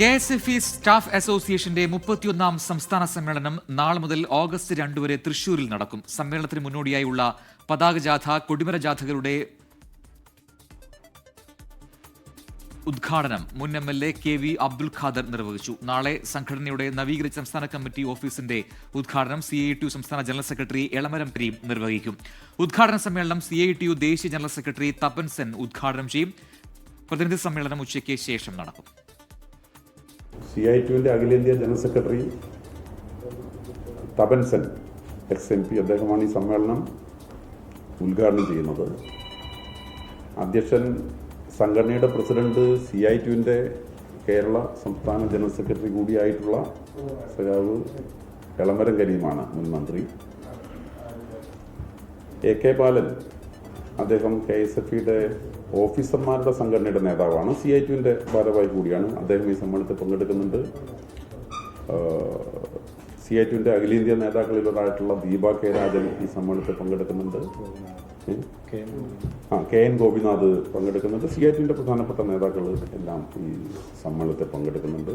K S F E staff അസോസിയേഷന്റെ മുപ്പത്തിയൊന്നാം സംസ്ഥാന സമ്മേളനം നാളെ മുതൽ ഓഗസ്റ്റ് രണ്ട് വരെ തൃശൂരിൽ നടക്കും. സമ്മേളനത്തിന് മുന്നോടിയായുള്ള പതാക ജാഥ കൊടിമര ജാഥകളുടെ ഉദ്ഘാടനം മുൻ M L A K V Abdul Khader നിർവഹിച്ചു. നാളെ സംഘടനയുടെ നവീകരിച്ച സംസ്ഥാന കമ്മിറ്റി ഓഫീസിന്റെ ഉദ്ഘാടനം സി ഐ ടി യു സംസ്ഥാന ജനറൽ സെക്രട്ടറി എളമരം കരീം നിർവഹിക്കും. ഉദ്ഘാടന സമ്മേളനം സി ഐ ടി യു ദേശീയ ജനറൽ സെക്രട്ടറി തപൻ സെൻ ഉദ്ഘാടനം ചെയ്യും. പ്രതിനിധി സമ്മേളനം ഉച്ചയ്ക്ക് ശേഷം നടക്കും. സി ഐ ടുവിന്റെ അഖിലേന്ത്യാ general secretary Tapan Sen ex M P. അദ്ദേഹമാണ് ഈ സമ്മേളനം ഉദ്ഘാടനം ചെയ്യുന്നത്. അധ്യക്ഷൻ സംഘടനയുടെ പ്രസിഡന്റ് സി ഐ ടുവിന്റെ കേരള സംസ്ഥാന ജനറൽ സെക്രട്ടറി കൂടിയായിട്ടുള്ള സഖാവ് എളമരം കരീമാണ് മുൻ മന്ത്രി. എ കെ ബാലൻ അദ്ദേഹം കെ എസ് എഫ് ഇയുടെ ഓഫീസർമാരുടെ സംഘടനയുടെ നേതാവാണ്. സി ഐ ടുവിന്റെ ഭാരവാഹി കൂടിയാണ് അദ്ദേഹം ഈ സമ്മേളനത്തിൽ പങ്കെടുക്കുന്നുണ്ട്. സി ഐ ടുവിന്റെ അഖിലേന്ത്യാ നേതാക്കളിലൊരായിട്ടുള്ള ദീപ കെ രാജൻ ഈ സമ്മേളനത്തിൽ പങ്കെടുക്കുന്നുണ്ട്. ആ കെ എൻ ഗോപിനാഥ് പങ്കെടുക്കുന്നുണ്ട്. സി ഐ ടുവിന്റെ പ്രധാനപ്പെട്ട നേതാക്കൾ എല്ലാം ഈ സമ്മേളനത്തിൽ പങ്കെടുക്കുന്നുണ്ട്.